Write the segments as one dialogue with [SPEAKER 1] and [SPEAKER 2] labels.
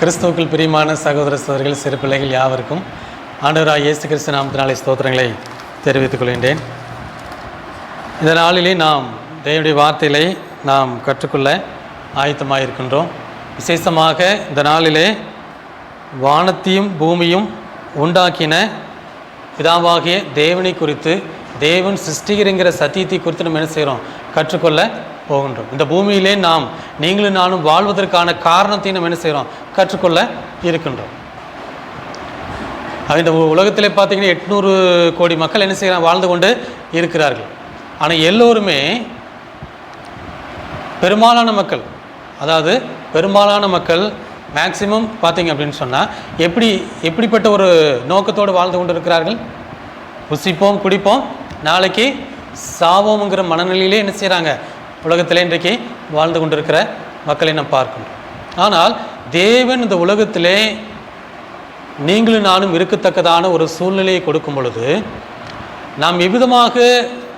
[SPEAKER 1] கிறிஸ்துவுக்குள் பிரியமான சகோதர சகோதரிகள் சிறு பிள்ளைகள் யாவருக்கும் ஆண்டவராக இயேசு கிறிஸ்து நாமத்தினாலே ஸ்தோத்திரங்களை தெரிவித்துக் கொள்கின்றேன். இந்த நாளிலே நாம் தேவனுடைய வார்த்தைகளை நாம் கற்றுக்கொள்ள ஆயத்தமாக இருக்கின்றோம் விசேஷமாக இந்த நாளிலே வானத்தையும் பூமியும் உண்டாக்கின பிதாவாகிய தேவனை குறித்து தேவன் சிருஷ்டிகிறங்கிற சத்தியத்தை குறித்து நம்ம என்ன செய்கிறோம்? கற்றுக்கொள்ள போகின்றோம். இந்த பூமியிலே நாம் நீங்களும் நானும் வாழ்வதற்கான காரணத்தை நம்ம என்ன செய்கிறோம்? கற்றுக்கொள்ள இருக்கின்றோம். இந்த உ- உலகத்திலே பார்த்தீங்கன்னா எட்நூறு கோடி மக்கள் என்ன செய்கிறாங்க? வாழ்ந்து கொண்டு இருக்கிறார்கள். ஆனால் எல்லோருமே பெரும்பாலான மக்கள் அதாவது பெரும்பாலான மக்கள் மேக்சிமம் பார்த்தீங்க அப்படின்னு சொன்னால் எப்படி எப்படிப்பட்ட ஒரு நோக்கத்தோடு வாழ்ந்து கொண்டு இருக்கிறார்கள் புசிப்போம் குடிப்போம் நாளைக்கு சாவோங்கிற மனநிலையிலே என்ன செய்கிறாங்க உலகத்திலே இன்றைக்கு வாழ்ந்து கொண்டிருக்கிற மக்களை நாம் பார்க்கணும் ஆனால் தேவன் இந்த உலகத்திலே நீங்களும் நானும் இருக்கத்தக்கதான ஒரு சூழ்நிலையை கொடுக்கும் பொழுது நாம் எவ்விதமாக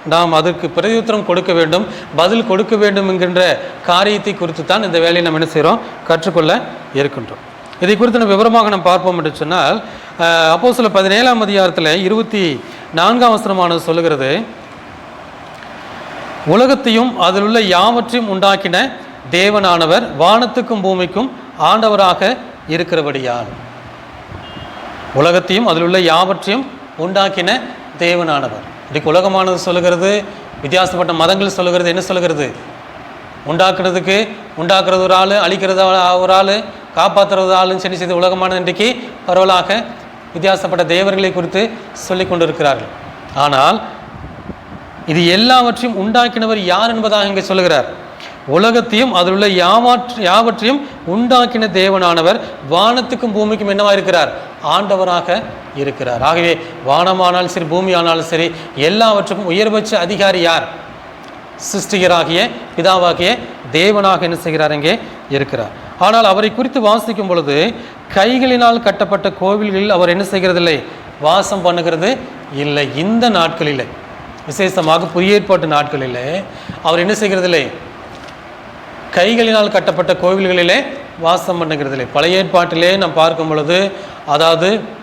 [SPEAKER 1] நாம் அதற்கு பிரதியுத்தரம் கொடுக்க வேண்டும் பதில் கொடுக்க வேண்டும் என்கின்ற காரியத்தை குறித்து தான் இந்த வேலையை நம்ம என்ன செய்கிறோம்? கற்றுக்கொள்ள இருக்கின்றோம். இதை குறித்து நம்ம விவரமாக நாம் பார்ப்போம் என்று சொன்னால் அப்போ சில பதினேழாம் அதிகாரத்தில் இருபத்தி நான்காம் வசனமானது சொல்லுகிறது உலகத்தையும் அதில் உள்ள யாவற்றையும் உண்டாக்கின தேவனானவர் வானத்துக்கும் பூமிக்கும் ஆண்டவராக இருக்கிறபடியால். உலகத்தையும் அதில் உள்ள யாவற்றையும் உண்டாக்கின தேவனானவர். இன்றைக்கு உலகமானது சொல்லுகிறது வித்தியாசப்பட்ட மதங்கள் சொல்லுகிறது என்ன சொல்லுகிறது? உண்டாக்குறதுக்கு உண்டாக்குறது ஒரு ஆள் அழிக்கிறது ஒரு ஆள் காப்பாற்றுறது ஆளுன்னு சொல்லி செய்த உலகமானது இன்றைக்கு பரவலாக வித்தியாசப்பட்ட தேவர்களை குறித்து சொல்லிக் கொண்டிருக்கிறார்கள் ஆனால் இது எல்லாவற்றையும் உண்டாக்கினவர் யார் என்பதாக இங்கே சொல்லுகிறார். உலகத்தையும் அதில் உள்ள யாவற்று யாவற்றையும் உண்டாக்கின தேவனானவர் வானத்துக்கும் பூமிக்கும் என்னவா இருக்கிறார்? ஆண்டவராக இருக்கிறார். ஆகவே வானமானாலும் சரி பூமி ஆனாலும் சரி எல்லாவற்றுக்கும் உயர்பட்ச அதிகாரி யார்? சிருஷ்டிகராகிய பிதாவாகிய தேவனாக என்ன செய்கிறார்? இங்கே இருக்கிறார். ஆனால் அவரை குறித்து வாசிக்கும் பொழுது கைகளினால் கட்டப்பட்ட கோவில்களில் அவர் என்ன செய்கிறதில்லை? வாசம் பண்ணுகிறது இல்லை. இந்த நாட்களில். விசேஷமாக புதிய ஏற்பாட்டு நாட்களிலே அவர் என்ன செய்கிறதில்லை கைகளினால் கட்டப்பட்ட கோவில்களிலே வாசம் பண்ணுகிறதில்லை பழைய ஏற்பாட்டிலே நாம் பார்க்கும் பொழுது அதாவது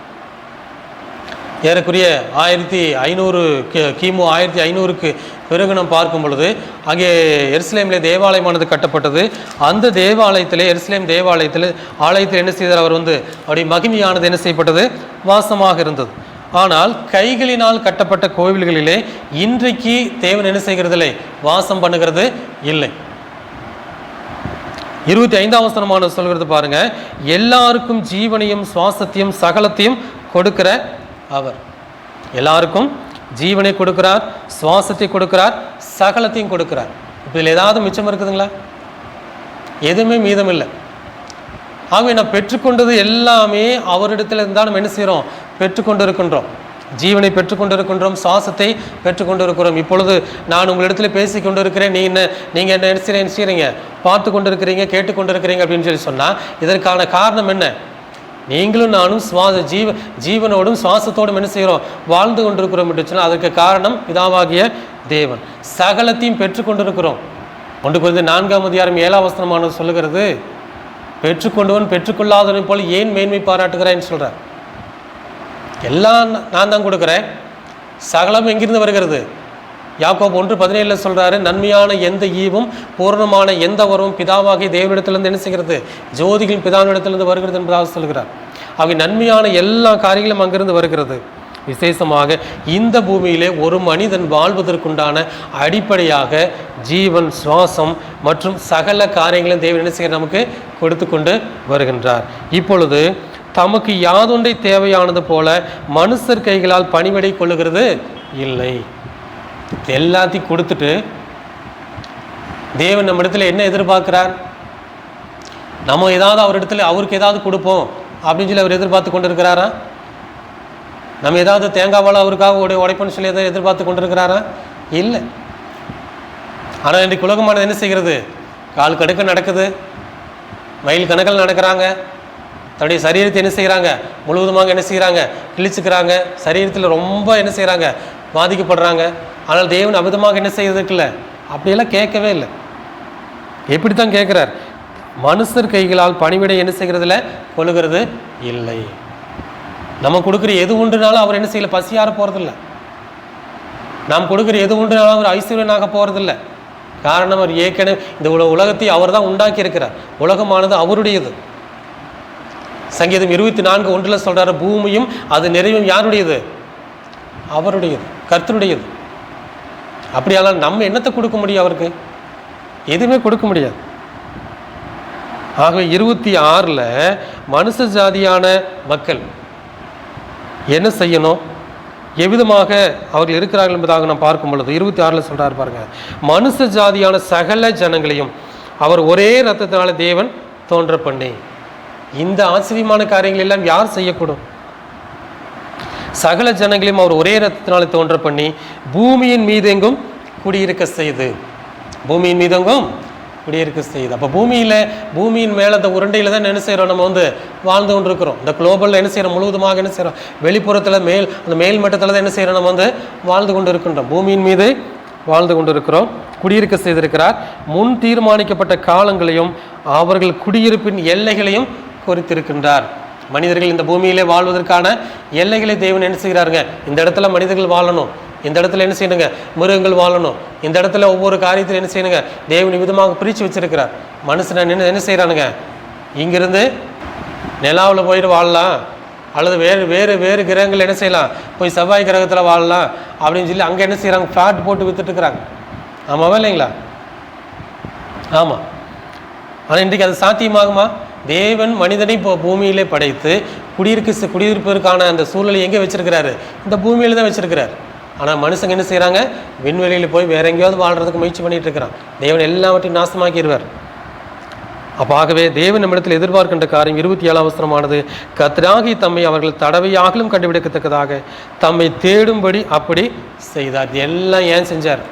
[SPEAKER 1] ஏறக்குரிய ஆயிரத்தி ஐநூறு கி- கிமு ஆயிரத்தி ஐநூறுக்கு பிறகு நாம் பார்க்கும் பொழுது அங்கே எருசலேமிலே தேவாலயமானது கட்டப்பட்டது. அந்த தேவாலயத்திலே எருசலேம் தேவாலயத்தில் ஆலயத்தில் என்ன செய்தார்? அவர் வந்து அவருடைய மகிமையானது என்ன செய்யப்பட்டது? வாசமாக இருந்தது. ஆனால் கைகளினால் கட்டப்பட்ட கோவில்களிலே இன்றைக்கு தேவன் என்ன செய்கிறது இல்லை வாசம் பண்ணுகிறது இல்லை. இருபத்தி ஐந்தாம் வசனமான சொல்கிறது பாருங்க எல்லாருக்கும் ஜீவனையும் சுவாசத்தையும் சகலத்தையும் கொடுக்கிற அவர். எல்லாருக்கும் ஜீவனை கொடுக்கிறார் சுவாசத்தை கொடுக்கிறார் சகலத்தையும் கொடுக்கிறார். இப்போ இதில் ஏதாவது மிச்சம் இருக்குதுங்களா? எதுவுமே மீதம் இல்லை. ஆகவே நான் பெற்றுக்கொண்டது எல்லாமே அவரிடத்துல இருந்தால் நம்ம என்ன செய்கிறோம் பெற்றுக்கொண்டு இருக்கின்றோம் ஜீவனை பெற்றுக்கொண்டு இருக்கின்றோம் சுவாசத்தை பெற்றுக்கொண்டு இருக்கிறோம் இப்பொழுது நான் உங்களிடத்தில் பேசி கொண்டிருக்கிறேன். நீ என்ன நீங்கள் என்ன என்ன செய்றீங்க, என்ன செய்கிறீங்க பார்த்து கொண்டிருக்கிறீங்க கேட்டுக்கொண்டிருக்கிறீங்க கேட்டுக்கொண்டு இருக்கிறீங்க அப்படின்னு சொல்லி சொன்னால் இதற்கான காரணம் என்ன? நீங்களும் நானும் சுவாச ஜீவ ஜீவனோடும் சுவாசத்தோடும் என்ன செய்கிறோம்? வாழ்ந்து கொண்டிருக்கிறோம் என்று சொன்னால் அதற்கு காரணம் இதாவாகிய தேவன். சகலத்தையும் பெற்றுக்கொண்டிருக்கிறோம். ஒன்று குறித்து நான்காம் அதிகாரம் ஏழாம் வசனமானது சொல்லுகிறது பெற்றுக்கொண்டவன் பெற்றுக்கொள்ளாதவன் போல் ஏன் மேன்மை பாராட்டுகிறேன்னு சொல்கிறார் எல்லாம் நான் தான் கொடுக்குறேன். சகலம் எங்கிருந்து வருகிறது? யாக்கோப் ஒன்று பதினேழில் சொல்கிறாரு நன்மையான எந்த ஈவும் பூர்ணமான எந்த வரும் பிதாவாகிய தேவனிடத்திலிருந்து என்ன செய்கிறது? ஜோதிகளின் பிதாவினிடத்திலிருந்து வருகிறது என்பதாக சொல்கிறார். அவை நன்மையான எல்லா காரியங்களும் அங்கிருந்து வருகிறது. விசேஷமாக இந்த பூமியிலே ஒரு மனிதன் வாழ்வதற்குண்டான அடிப்படையாக ஜீவன் சுவாசம் மற்றும் சகல காரியங்களும் தேவன் என்ன செய்கிற நமக்கு கொடுத்து கொண்டு வருகின்றார். இப்பொழுது தமக்கு யாதொன்றை தேவையானது போல மனுஷர் கைகளால் பணிவிடை கொள்ளுகிறது? இல்லை. எல்லாத்தையும் கொடுத்துட்டு தேவன் நம்ம இடத்துல என்ன எதிர்பார்க்கிறார்? நம்ம ஏதாவது அவர் இடத்துல அவருக்கு ஏதாவது கொடுப்போம் அப்படின்னு சொல்லி அவர் எதிர்பார்த்து கொண்டு இருக்கிறாரா நம்ம ஏதாவது தேங்காவால் அவருக்காக உடைய உடைப்புன்னு சொல்லி எதாவது எதிர்பார்த்து கொண்டிருக்கிறாரா? இல்லை. ஆனால் இன்றைக்கு உலகமானது என்ன செய்கிறது? கால் கடுக்க நடக்குது. மைல் கணக்கில் நடக்கிறாங்க. தன்னுடைய சரீரத்தை என்ன செய்கிறாங்க முழுவதுமாக என்ன செய்கிறாங்க கிழிச்சுக்கிறாங்க. சரீரத்தில் ரொம்ப என்ன செய்கிறாங்க பாதிக்கப்படுறாங்க. ஆனால் தேவன் அமிதமாக என்ன செய்யறதுக்கு இல்லை அப்படியெல்லாம் கேட்கவே இல்லை. எப்படி தான் கேட்குறார்? மனுஷர் கைகளால் பணிவிடை என்ன செய்கிறதுல? கொள்கிறது இல்லை. நம்ம கொடுக்குற எது உண்டுனாலும் அவர் என்ன செய்யல? பசியார போகிறதில்ல நாம் கொடுக்குற எது உண்டுனாலும் அவர் ஐஸ்வர்யனாக போகிறதில்ல காரணம் அவர் ஏற்கனவே இந்த உலகத்தை அவர் தான் உண்டாக்கி இருக்கிறார் உலகமானது அவருடையது. சங்கீதம் இருபத்தி நான்கு ஒன்றில் சொல்கிறார் பூமியும் அது நிறைவும் யாருடையது? அவருடையது கர்த்தருடையது. அப்படியானால் நம்ம என்னத்தை கொடுக்க முடியும் அவருக்கு? எதுவுமே கொடுக்க முடியாது. ஆகவே இருபத்தி ஆறில் மனுஷ ஜாதியான மக்கள் என்ன செய்யணும்? எவ்விதமாக அவர்கள் இருக்கிறார்கள் என்பதாக நாம் பார்க்கும் பொழுது இருபத்தி ஆறில் சொல்கிறார் பாருங்க மனுஷ ஜாதியான சகல ஜனங்களையும் அவர் ஒரே ரத்தத்தினால தேவன் தோன்ற பண்ணி இந்த ஆச்சரியமான காரியங்கள் எல்லாம் யார் செய்யக்கூடும்? சகல ஜனங்களையும் அவர் ஒரே ரத்தினால தோன்ற பண்ணி பூமியின் மீது எங்கும் குடியிருக்க செய்து. பூமியின் மீதெங்கும் குடியிருக்க செய்யுது அப்போ பூமியில் பூமியின் மேலே அந்த உருண்டையில் தான் என்ன செய்கிறோம் நம்ம வந்து வாழ்ந்து கொண்டு இருக்கிறோம் இந்த குளோபலில் என்ன செய்கிறோம் முழுவதுமாக என்ன செய்கிறோம் வெளிப்புறத்தில் மேல் அந்த மேல் மட்டத்தில் தான் என்ன செய்கிறோம் நம்ம வந்து வாழ்ந்து கொண்டு இருக்கின்றோம் பூமியின் மீது வாழ்ந்து கொண்டு இருக்கிறோம் குடியிருக்க செய்திருக்கிறார். முன் தீர்மானிக்கப்பட்ட காலங்களையும் அவர்கள் குடியிருப்பின் எல்லைகளையும் குறித்திருக்கின்றார் மனிதர்கள் இந்த பூமியிலே வாழ்வதற்கான எல்லைகளை தேவன் என்ன செய்கிறாருங்க? இந்த இடத்துல மனிதர்கள் வாழணும். இந்த இடத்துல என்ன செய்யணுங்க? மிருகங்கள் வாழணும். இந்த இடத்துல ஒவ்வொரு காரியத்தில் என்ன செய்யணுங்க? தேவன் விதமாக பிரித்து வச்சிருக்கிறார். மனுஷனை என்ன என்ன செய்கிறானுங்க இங்கிருந்து நிலாவில் போயிட்டு வாழலாம். அல்லது வேறு வேறு வேறு கிரகங்கள் என்ன செய்யலாம்? போய் செவ்வாய் கிரகத்தில் வாழலாம் அப்படின்னு சொல்லி அங்கே என்ன செய்கிறாங்க ஃபேட் போட்டு வித்துட்டு இருக்கிறாங்க. ஆமாவா இல்லைங்களா? ஆமாம் ஆனால் இன்றைக்கு அது சாத்தியமாகுமா? தேவன் மனிதனை இப்போ பூமியிலே படைத்து குடியிருக்கு குடியிருப்பதற்கான அந்த சூழ்நிலை எங்கே வச்சிருக்கிறாரு? இந்த பூமியில தான் வச்சிருக்கிறார். ஆனால் மனுஷங்க என்ன செய்கிறாங்க விண்வெளியில் போய் வேற எங்கேயாவது வாழ்றதுக்கு முயற்சி பண்ணிகிட்டு இருக்கிறான். தேவன் எல்லாவற்றையும் நாசமாக்கிடுவார். அப்பாகவே தேவன் நம்மிடத்தில் எதிர்பார்க்கின்ற காரியம் இருபத்தி ஏழாம் அவசரமானது. கத்ராகி தம்மை அவர்கள் தடவையாகலும் கண்டுபிடிக்கத்தக்கதாக. தம்மை தேடும்படி அப்படி செய்தார். எல்லாம் ஏன் செஞ்சார்?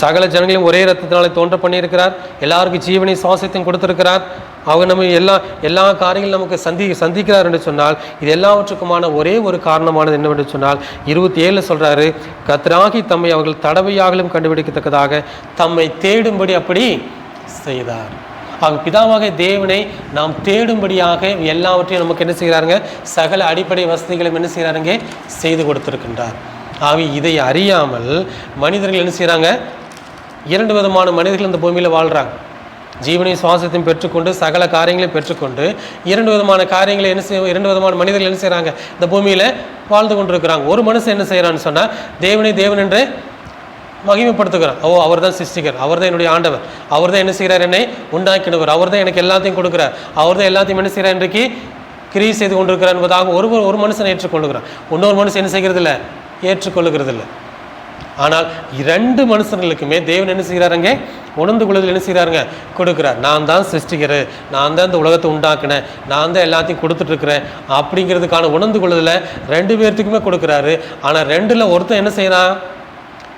[SPEAKER 1] சகல ஜனங்களையும் ஒரே ரத்தத்தினாலே தோன்ற பண்ணியிருக்கிறார். எல்லாருக்கும் ஜீவனை சுவாசத்தையும் கொடுத்துருக்கிறார். அவங்க நம்ம எல்லா எல்லா காரியங்களும் நமக்கு சந்தி சந்திக்கிறார் என்று சொன்னால் இது எல்லாவற்றுக்குமான ஒரே ஒரு காரணமானது என்னவென்று சொன்னால் இருபத்தி ஏழில் சொல்கிறாரு கத்ராகி தம்மை அவர்கள் தடவையாகலும் கண்டுபிடிக்கத்தக்கதாக தம்மை தேடும்படி அப்படி செய்தார். ஆக பிதாவாக தேவனை நாம் தேடும்படியாக எல்லாவற்றையும் நமக்கு என்ன செய்கிறாருங்க? சகல அடிப்படை வசதிகளும் என்ன செய்கிறாருங்க? செய்து கொடுத்துருக்கின்றார். அவை இதை அறியாமல் மனிதர்கள் என்ன செய்கிறாங்க இரண்டு விதமான மனிதர்கள் இந்த பூமியில் வாழ்கிறாங்க ஜீவனையும் சுவாசத்தையும் பெற்றுக்கொண்டு சகல காரியங்களையும் பெற்றுக்கொண்டு இரண்டு விதமான காரியங்களை என்ன செய்ய இரண்டு விதமான மனிதர்கள் என்ன செய்கிறாங்க இந்த பூமியில் வாழ்ந்து கொண்டிருக்கிறாங்க. ஒரு மனுஷன் என்ன செய்கிறான்னு சொன்னால் தேவனை தேவன் என்று மகிமைப்படுத்துகிறான் ஓ அவர் தான் சிருஷ்டிகர். அவர் தான் என்னுடைய ஆண்டவர். அவர் தான் என்ன செய்கிறார் என்னை உண்டாக்கினவர். அவர் தான் எனக்கு எல்லாத்தையும் கொடுக்குறார். அவர் தான் எல்லாத்தையும் என்ன செய்கிறார் இன்றைக்கு கிரியை செய்து கொண்டிருக்கிறார் என்பதாக ஒரு ஒரு மனுஷன் ஏற்றுக்கொள்ளுகிறான் இன்னொரு மனுஷன் என்ன செய்கிறது இல்லை ஏற்றுக்கொள்ளுகிறது இல்லை ஆனால் இரண்டு மனுஷர்களுக்குமே தேவன் என்ன செய்கிறாருங்க? உணர்ந்து கொள்ளுதல் என்ன செய்கிறாருங்க? கொடுக்குறார். நான் தான் சிருஷ்டிக்கிறேன் நான் தான் இந்த உலகத்தை உண்டாக்கினேன். நான் தான் எல்லாத்தையும் கொடுத்துட்ருக்குறேன். அப்படிங்கிறதுக்கான உணர்ந்து கொள்ளுதலை ரெண்டு பேர்த்துக்குமே கொடுக்குறாரு. ஆனால் ரெண்டில் ஒருத்தன் என்ன செய்கிறான்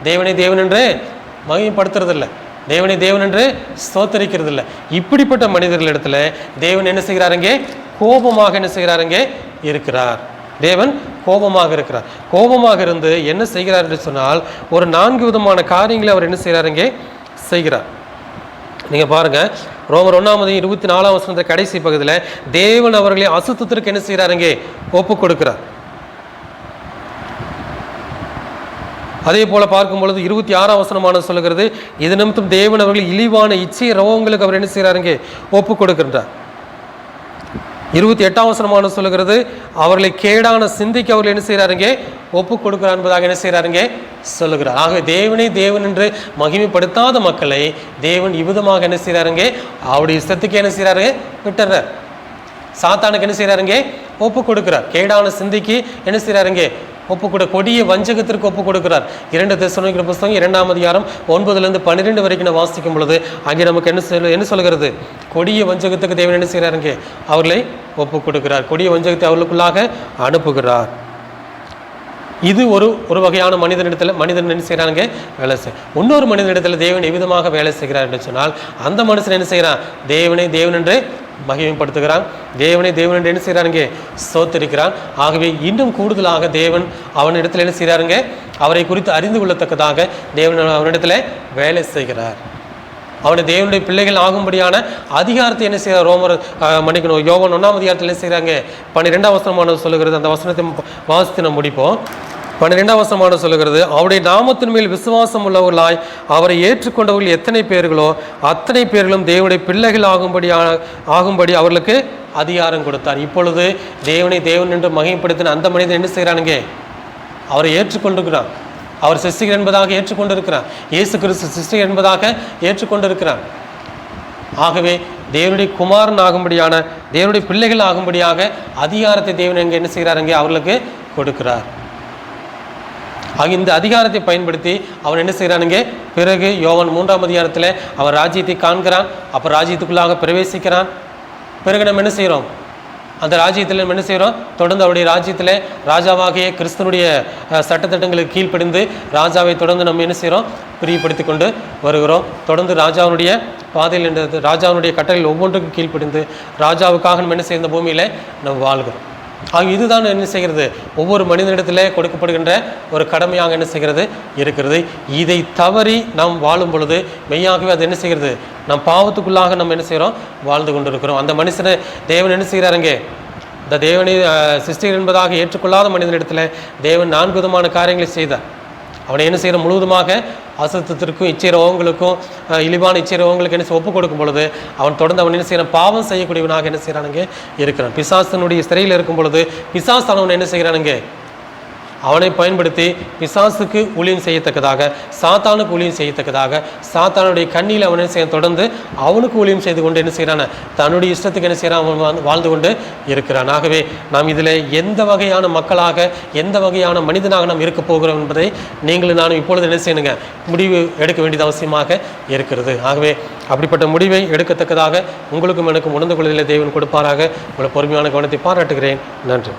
[SPEAKER 1] தேவனை தேவன் என்று மகிமைப்படுத்துறதில்ல. தேவனை தேவன் என்று ஸ்தோத்தரிக்கிறதில்ல. இப்படிப்பட்ட மனிதர்களிடத்துல தேவன் என்ன செய்கிறாருங்க? கோபமாக என்ன செய்கிறாருங்க? இருக்கிறார். தேவன் கோபமாக இருக்கிறார். கோபமாக இருந்து என்ன செய்கிறார் என்று சொன்னால் ஒரு நான்கு விதமான காரியங்களை அவர் என்ன செய்கிறாருங்க செய்கிறார். நீங்கள் பாருங்க ரோமர் ஒன்றாமது இருபத்தி நாலாம் வசனத்தை கடைசி பகுதியில் தேவன் அவர்களை அசுத்தத்திற்கு என்ன செய்கிறாருங்க ஒப்பு கொடுக்கிறார். அதே போல் பார்க்கும் பொழுது இருபத்தி ஆறாம் வசனமான சொல்லுகிறது இது நிமித்தம் தேவன் அவர்கள் இழிவான இச்சை ரோகங்களுக்கு அவர் என்ன செய்கிறாருங்க ஒப்பு கொடுக்கின்றார். இருபத்தி எட்டாம் வசனமான சொல்லுகிறது அவர்களை கேடான சிந்திக்கு அவர்கள் என்ன செய்கிறாருங்க? ஒப்பு கொடுக்கிறார் என்பதாக என்ன செய்கிறாருங்க? சொல்லுகிறார். ஆக தேவனை தேவன் என்று மகிமைப்படுத்தாத மக்களை தேவன் இவ்விதமாக என்ன செய்கிறாருங்க? அவருடைய இஷ்டத்துக்கு என்ன செய்கிறாரு? விட்டுறார். சாத்தானுக்கு என்ன செய்கிறாருங்க? ஒப்பு கொடுக்கிறார். கேடான சிந்திக்கு என்ன செய்கிறாருங்க? ஒப்பு கொடு கொடிய வஞ்சகத்திற்கு ஒப்பு கொடுக்கிறார் இரண்டு தெசலோனிக்கிற புஸ்தகம் இரண்டாம் அதிகாரம் ஒன்பதுலேருந்து பன்னிரெண்டு வரைக்கும் நான் வாசிக்கும் பொழுது அங்கே நமக்கு என்ன சொல்ல என்ன சொல்கிறது? கொடிய வஞ்சகத்துக்கு தேவன் என்ன செய்கிறாருங்க அவர்களை ஒப்பு கொடுக்கிறார் கொடிய வஞ்சகத்தை அவர்களுக்குள்ளாக அனுப்புகிறார். இது ஒரு ஒரு வகையான மனிதனிடத்தில் மனிதன் என்ன செய்கிறாங்க வேலை செய் இன்னொரு மனிதனிடத்தில் தேவன் எவ்விதமாக வேலை செய்கிறார் என்று சொன்னால் அந்த மனுஷன் என்ன செய்கிறான்? தேவனை தேவன் என்று மகிமைப்படுத்துகிறான். தேவனை தேவன் என்று என்ன செய்கிறாருங்க? சோத்திருக்கிறான். ஆகவே இன்னும் கூடுதலாக தேவன் அவனிடத்தில் என்ன செய்கிறாருங்க? அவரை குறித்து அறிந்து கொள்ளத்தக்கதாக தேவன் அவனிடத்தில் வேலை செய்கிறார். அவனை தேவனுடைய பிள்ளைகள் ஆகும்படியான அதிகாரத்தை என்ன செய்கிறார்? ரோமர் மன்னிக்கணும். யோகன் ஒன்றாம் அதிகாரத்தில் என்ன செய்கிறாங்க? பன்னிரெண்டாம் வசனமான சொல்லுகிறது. அந்த வசனத்தை வாசித்து நம்ம முடிப்போம். பன்னிரெண்டாம் வசமான சொல்லுகிறது அவருடைய நாமத்தின் மேல் விசுவாசம் உள்ளவர்களாய் அவரை ஏற்றுக்கொண்டவர்கள் எத்தனை பேர்களோ அத்தனை பேர்களும் தேவனுடைய பிள்ளைகள் ஆகும்படி ஆகும்படி அவர்களுக்கு அதிகாரம் கொடுத்தார். இப்பொழுது தேவனை தேவன் என்று மகிமைப்படுத்தின அந்த மனிதன் என்ன செய்கிறானுங்க? அவரை ஏற்றுக்கொண்டிருக்கிறான். அவர் சிருஷ்டிகர் என்பதாக ஏற்றுக்கொண்டிருக்கிறான். இயேசு கிறிஸ்து சிருஷ்டிகர் என்பதாக ஏற்றுக்கொண்டிருக்கிறான். ஆகவே தேவனுடைய குமாரன் ஆகும்படியான தேவனுடைய பிள்ளைகள் ஆகும்படியாக அதிகாரத்தை தேவன் எங்கே என்ன செய்கிறாருங்க? அவர்களுக்கு கொடுக்கிறார். ஆகிய இந்த அதிகாரத்தை பயன்படுத்தி அவன் என்ன செய்கிறானுங்க? பிறகு யோவன் மூன்றாம் அதிகாரத்தில் அவன் ராஜ்யத்தை காண்கிறான். அப்போ ராஜ்யத்துக்குள்ளாக பிரவேசிக்கிறான். பிறகு நம்ம என்ன செய்கிறோம்? அந்த ராஜ்யத்தில் நம்ம என்ன செய்கிறோம்? தொடர்ந்து அவருடைய ராஜ்யத்தில் ராஜாவாகிய கிறிஸ்தனுடைய சட்டத்திட்டங்களுக்கு கீழ்ப்படிந்து ராஜாவை தொடர்ந்து நம்ம என்ன செய்கிறோம்? பிரியப்படுத்தி கொண்டு வருகிறோம். தொடர்ந்து ராஜாவுடைய பாதையில் என்றது ராஜாவுடைய கட்டளையில் ஒவ்வொன்றுக்கும் கீழ்ப்படிந்து ராஜாவுக்காக நம்ம என்ன செய்ய இந்த பூமியில் நம்ம வாழ்கிறோம். ஆக இதுதான் என்ன செய்கிறது? ஒவ்வொரு மனிதனிடத்தில் கொடுக்கப்படுகின்ற ஒரு கடமையாக என்ன செய்கிறது? இருக்கிறது. இதை தவறி நாம் வாழும் பொழுது மெய்யாகவே அது என்ன செய்கிறது? நம் பாவத்துக்குள்ளாக நம்ம என்ன செய்கிறோம்? வாழ்ந்து கொண்டிருக்கிறோம். அந்த மனுஷனை தேவன் என்ன செய்கிறாருங்க இந்த தேவனை அஹ், சிருஷ்டிகர் என்பதாக ஏற்றுக்கொள்ளாத மனிதனிடத்தில் தேவன் நான்கு விதமான காரியங்களை செய்தார். அவனை என்ன செய்கிற முழுவதுமாக அசுத்தத்திற்கும் இச்சைரவங்களுக்கும் இழிவான இச்சைரவங்களுக்கு என்ன செய்ய ஒப்பு கொடுக்கும் பொழுது அவன் தொடர்ந்து அவன் என்ன செய்கிறான் பாவம் செய்யக்கூடியவனாக என்ன செய்கிறானுங்க இருக்கிறான். பிசாசனுடைய சிறையில் இருக்கும் பொழுது பிசாஸ் அவன் என்ன செய்கிறானுங்க அவனை பயன்படுத்தி பிசாசுக்கு ஊழியம் செய்யத்தக்கதாக சாத்தானுக்கு ஊழியம் செய்யத்தக்கதாக சாத்தானுடைய கண்ணியில் அவன் என்ன செய்ய தொடர்ந்து அவனுக்கு ஊழியம் செய்து கொண்டு என்ன செய்கிறான்? தன்னுடைய இஷ்டத்துக்கு என்ன செய்கிறான்? அவன் வாழ்ந்து- வாழ்ந்து கொண்டு இருக்கிறான். ஆகவே நாம் இதில் எந்த வகையான மக்களாக எந்த வகையான மனிதனாக நாம் இருக்க போகிறோம் என்பதை நீங்களும் நானும் இப்பொழுது என்ன செய்யணுங்க? முடிவு எடுக்க வேண்டியது அவசியமாக இருக்கிறது. ஆகவே அப்படிப்பட்ட முடிவை எடுக்கத்தக்கதாக உங்களுக்கும் எனக்கும் உணர்ந்து கொள்வதில் தேவன் கொடுப்பாராக. உங்களை பொறுமையான கவனத்தை பாராட்டுகிறேன். நன்றி.